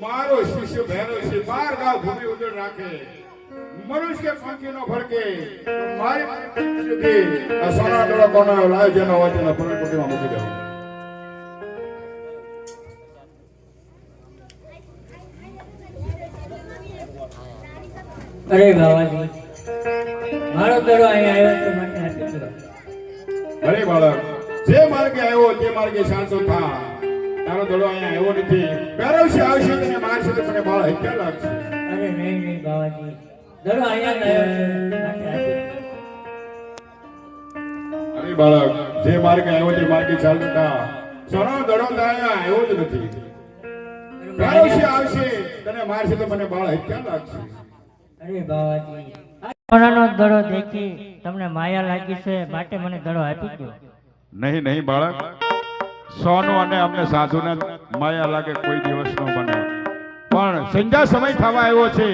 મારો શિષ્ય ભેરો બાર ગાવ ભૂમિ ઉજળ રાખે. મનુષ્ય ફરકે. મારી સોના ડોળા કોના લાવ જેનો અરે બાવાજી મારો દડો અહીંયા આવ્યો છે માટે હાથી દડો અરે બાળક જે માર્ગે આવ્યો તે માર્ગે શાંતો થા. તારો દડો અહીંયા આવ્યો નથી. પેરવશે આવશે તને મારશે તો તને બાળ હત્યા લાગશે. અરે નહીં નહીં બાવાજી. દડો અહીંયા આવ્યો છે. અરે બાળક જે માર્ગે આવ્યો તે માર્ગે ચાલતો થા. સોનો દડો તારા આવ્યો જ નથી. પેરવશે આવશે. તને મારશે તો મને બાળ હત્યા લાગશે. અરે બાવાજી સોનાનો દડો દેખી તમને માયા લાગી છે, માટે મને દડો આપી દો. નહીં નહીં, બાળક. સોનું અને અમને સાધુને માયા લાગે કોઈ દિવસ ન બને. પણ સંધ્યા સમય થવા આવ્યો છે.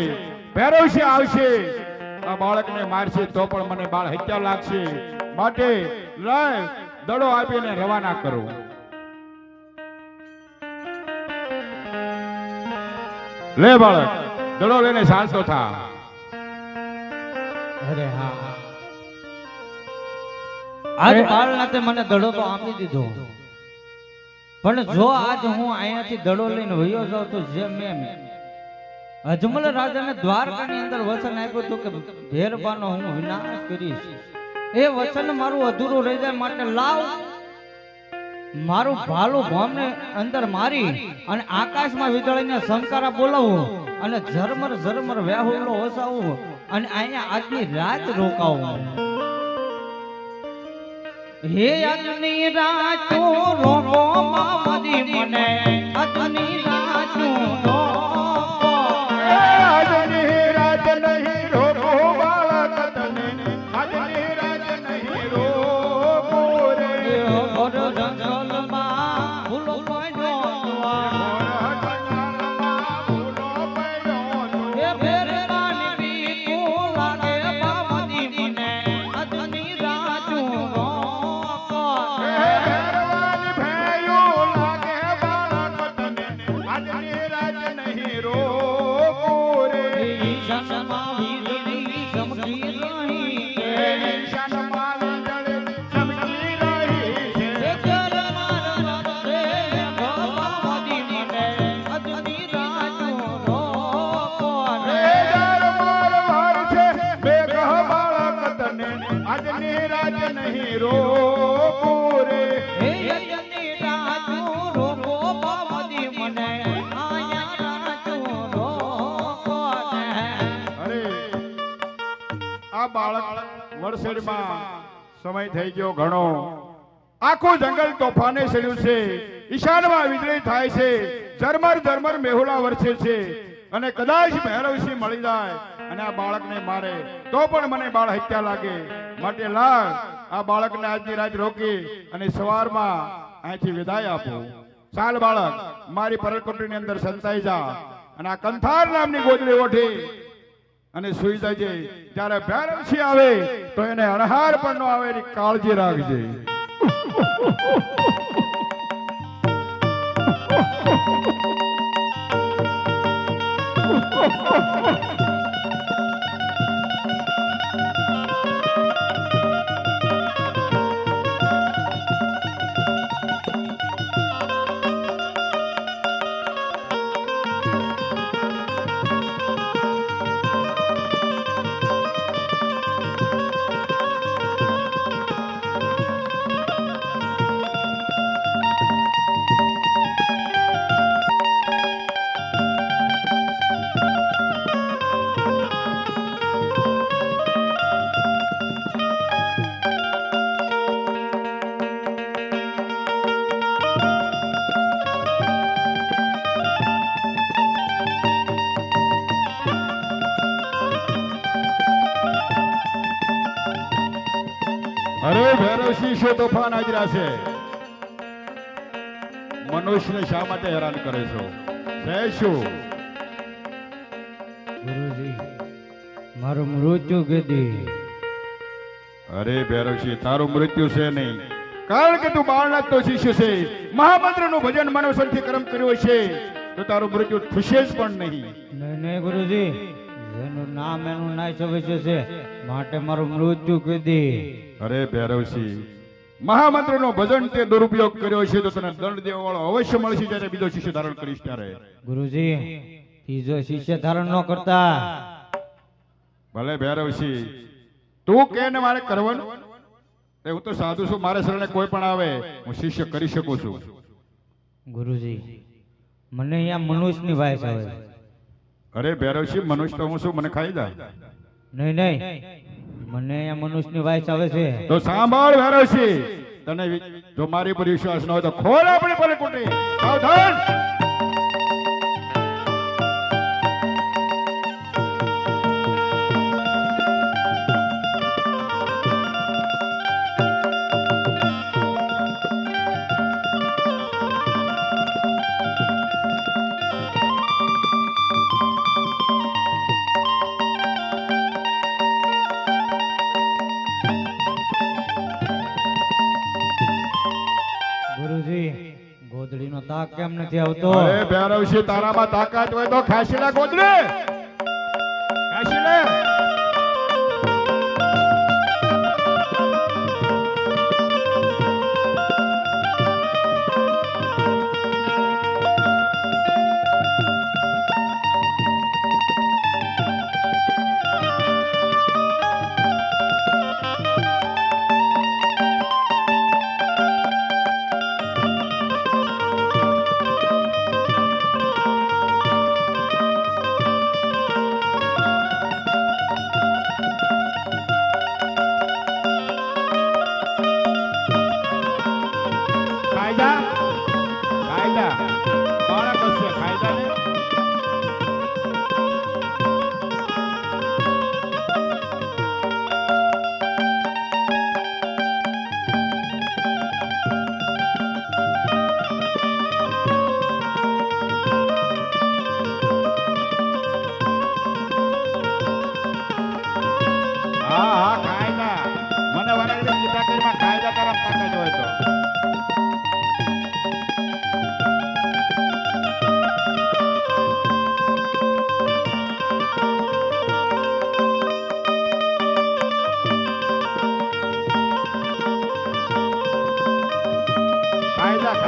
ભેરવશે આવશે. આ બાળકને મારશે તો પણ મને બાળ હત્યા લાગશે. માટે લઈ દડો આપીને રવાના કરો. લે બાળક, દડો લઈને શાંતો થા. અરે હા આજ બાળનાથે મને દડો તો આપી દીધો. પણ જો આજ હું અહીંયાથી દડો લઈને વયો જાઉં તો જે મેં અજમલ રાજાને દ્વારકાની અંદર વચન આપ્યું હતું કે ભેરબાનો હું વિનાશ કરીશ. એ વચન મારું અધૂરું રહી જાય માટે લાવ. મારું ભાલું ભોમને અંદર મારી અને આકાશમાં વીજળીને સંકારા બોલાવું અને ઝરમર ઝરમર વ્યાહુલો વસાવું. અને અહીંયા આજની રાત રોકાવો. હે આજની રાતો રોકો મારી મને. આજની બાળક વરસેડમાં સમય થઈ ગયો ઘણો. આખું જંગલ તોફાને સડ્યું છે. ઈશાનમાં વીજળી થાય છે. ઝરમર ઝરમર મેહુલા વરસે છે. અને કદાચ ભૈરવસિંહ મળી જાય અને આ બાળકને મારે તો પણ મને બાળ હત્યા લાગે. માટે લાગ આ બાળકને આજની રાત રોકી અને સવારમાં અહીંથી વિદાય આપો. ચાલ બાળક, મારી પરલકોટની અંદર સંતાઈ જા અને આ કંથાર નામની ગોદડી ઓઠી અને સુઈ જજે. જ્યારે ભૈરવસિંહ આવે, તો એને અણહાર પણ ન આવે, એની કાળજી રાખજે. અરે ભૈરવસિંહ શું તોફાન હાજરા છે. મનુષ્યને શા માટે હેરાન કરે છો? શું ગુરુજી મારું મૃત્યુ ગદી. અરે ભૈરવસિંહ તારું મૃત્યુ છે નહીં. કારણ કે તું બાળનાથ તો શિષ્ય છે. મહામંત્રનું ભજન માનવસરથી કર્મ કર્યો છે તો તારું મૃત્યુ થશે જ પણ નહીં. નહીં નહીં ગુરુજી. જેનું નામ એનું નાય સવિષ્ય છે. માટે મારું મૃત્યુ કીધી અરે ભૈરવસિંહ મહામંત્રનો ભજન તે દુરુપયોગ કર્યો છે તો તને દંડ દેવા વાળો અવશ્ય મળશે જ્યારે બીજો શિષ્ય ધારણ કરીશ ત્યારે. ગુરુજી બીજો શિષ્ય ધારણ ન કરતા. ભલે ભૈરવસિંહ તું કે ને મારે કરવાનું? એ હું તો સાધુ છું મારે શરણે કોઈ પણ આવે હું શિષ્ય કરી શકું છું. ગુરુજી મને અહીંયા મનુષ્યની વાય આવે અરે ભૈરવસિંહ મનુષ્ય તો હું શું મને ખાઈ જાય નહીં નહીં. મને અહીંયા મનુષ્યની વાયસ આવે છે. તો સાંભળ ભૈરવસિંહ તને જો મારી પર વિશ્વાસ ન હોય તો ખોલ આપણી પર કુટી સાવધાન. કેમ નથી આવતો? અરે ભૈરવસિંહ તારામાં તાકાત હોય તો ખાસી લે ગોદરે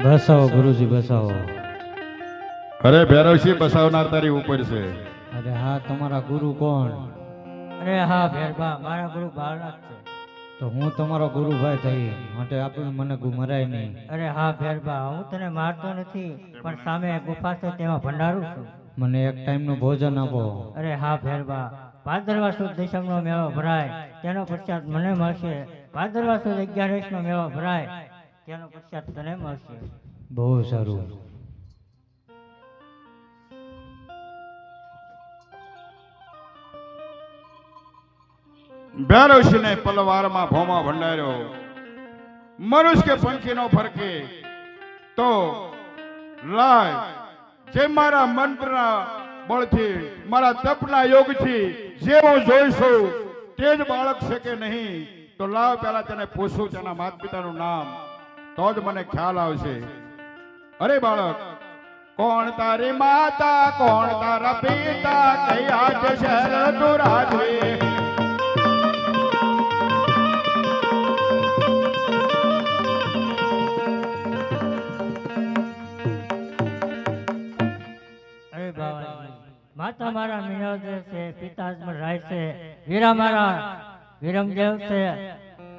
બસાવો ગુરુજી બસાવો. અરે ભૈરવસિંહ બસાવનાર તારી ઉપર છે. અરે હા તમારા ગુરુ કોણ? અરે હા ભેરબા મારા ગુરુ ભાવનાથ છે. તો હું તમારો ગુરુભાઈ થઈ માટે આપણે મને ગુમરાય નહીં. અરે હા ભેરબા હું તને મારતો નથી પણ સામે ગુફા છે તેમાં ભંડારું છું. મને એક ટાઈમનું ભોજન આપો. અરે હા ભેરબા ભાદરવા સુદ દશમનો મેળો ભરાય તેનો પશ્ચાત મને મળશે. ભાદરવા સુદ અગિયારસનો મેળો ભરાય તેનો પ્રસાદ તને મળશે. બહુ સારું. ભૈરવસિંહને પલવારમાં ભોમા ભંડાર્યો. મનુષ્ય કે પંખીનો ફરકે. તો લાય જે મારા મંત્રના બળથી મારા તપના યોગથી જે હું જોઈશું તે જ બાળક છે કે નહીં? તો લાવ પહેલા તેને પૂછું તેના માતા પિતાનું નામ. તો જ મને ખ્યાલ આવશે. અરે બાળક, કોણ તારી માતા, કોણ તારા પિતા કયા હાથ શહેર તું રાજવી? માતા મારા મીનાદેવ છે પિતા અજમલ રાય છે, વીરા મારા વિરમદેવ છે,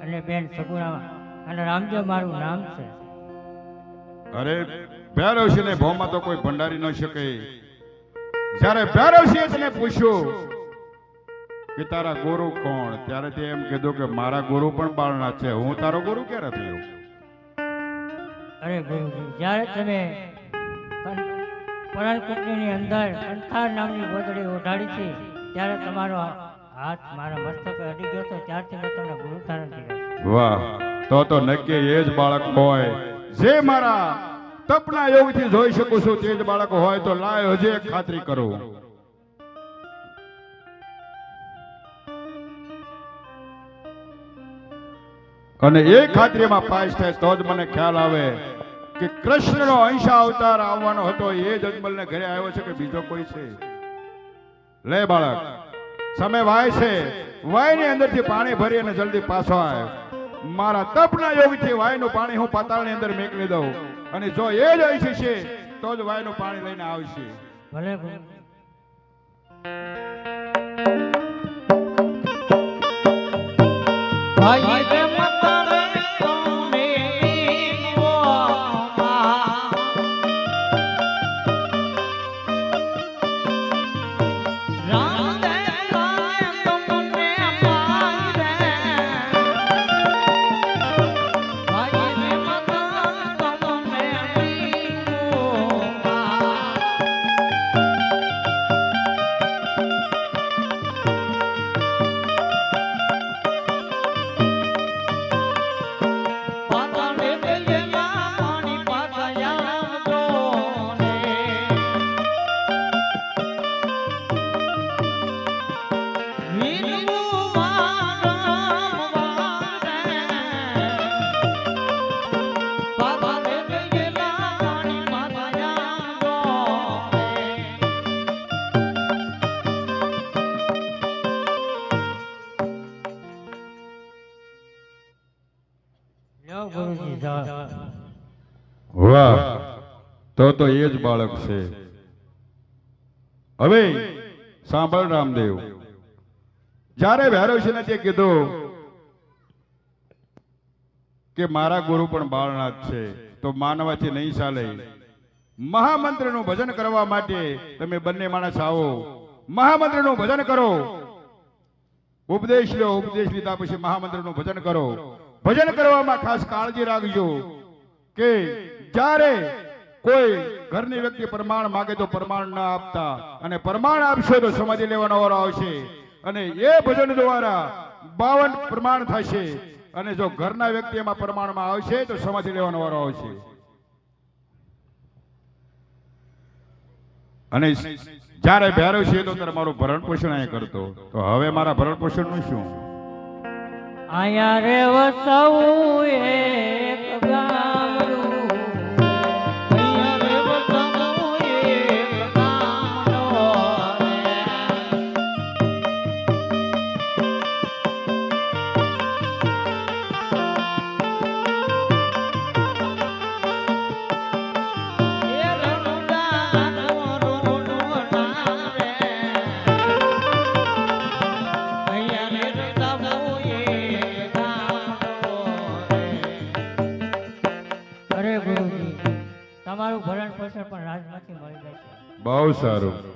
અને બેન સગુણા અને રામદેવ મારું નામ છે. અરે ભૈરવસિંહ ને ભોમાં તો કોઈ ભંડારી ન શકે. જ્યારે ભૈરવસિંહે તને પૂછ્યું કે તારા ગુરુ કોણ? ત્યારે તે એમ કીધું કે મારા ગુરુ પણ બાળના છે. હું તારો ગુરુ ક્યારે થયો? અરે ગુરુજી જ્યારે તમે પરાલકુંડની અંદર કંઠાર નામની ગોદડી ઓઢાડી છે ત્યારે તમારો હાથ મારા મસ્તકે અડી ગયો તો ત્યારથી મેં તમને ગુરુ ધારણ કર્યો વાહ. તો તો નક્કી એ જ બાળક હોય. જે મારા તપના યોગથી જોઈ શકું છું તે જ બાળક હોય તો લાય હજે ખાતરી કરું. અને એ ખાતરીમાં પાસ થાય તો જ મને ખ્યાલ આવે કે કૃષ્ણનો અંશ અવતાર આવવાનો હતો, એ જ અજમલને ઘરે આવ્યો છે કે બીજો કોઈ છે? લે બાળક, સમય વાય છે. વાયની અંદરથી પાણી ભરી અને જલ્દી પાછો આવ. મારા તપના યોગથી વાયનું પાણી હું પાતાળની અંદર મેકલી દઉં. અને જો એ જ અંશ છે તો જ વાયનું પાણી લઈને આવશે. ભલે ભાઈ તો તો એ જ બાળક છે. હવે સાંભળ રામદેવ. જ્યારે ભૈરવસિંહને તે કીધું કે મારા ગુરુ પણ બાળનાથ છે, તો માનવાથી નહીં ચાલે. મહામંત્રનું ભજન કરવા માટે તમે બંને માણસ આવો. મહામંત્રનું ભજન કરો. ઉપદેશ લો, ઉપદેશ લીધા પછી મહામંત્રનું ભજન કરો. ભજન કરવામાં ખાસ કાળજી રાખજો કે જ્યારે કોઈ ઘરની વ્યક્તિ પ્રમાણ માગે તો પ્રમાણ ના આપતા. અને પ્રમાણ આપશો તો સમાધિ લેવાનો વારો આવશે. અને એ ભજન દ્વારા બાવન પ્રમાણ થશે. અને જો ઘરના વ્યક્તિ એમાં પ્રમાણમાં આવશે તો સમાધિ લેવાનો વારો આવશે. અને જ્યારે ભેરો છે તો ત્યારે મારું ભરણ પોષણ અહીંયા કરતો. તો હવે મારા ભરણ પોષણનું શું? અહીંયા રે વસવું એક ગામડું બહુ સારું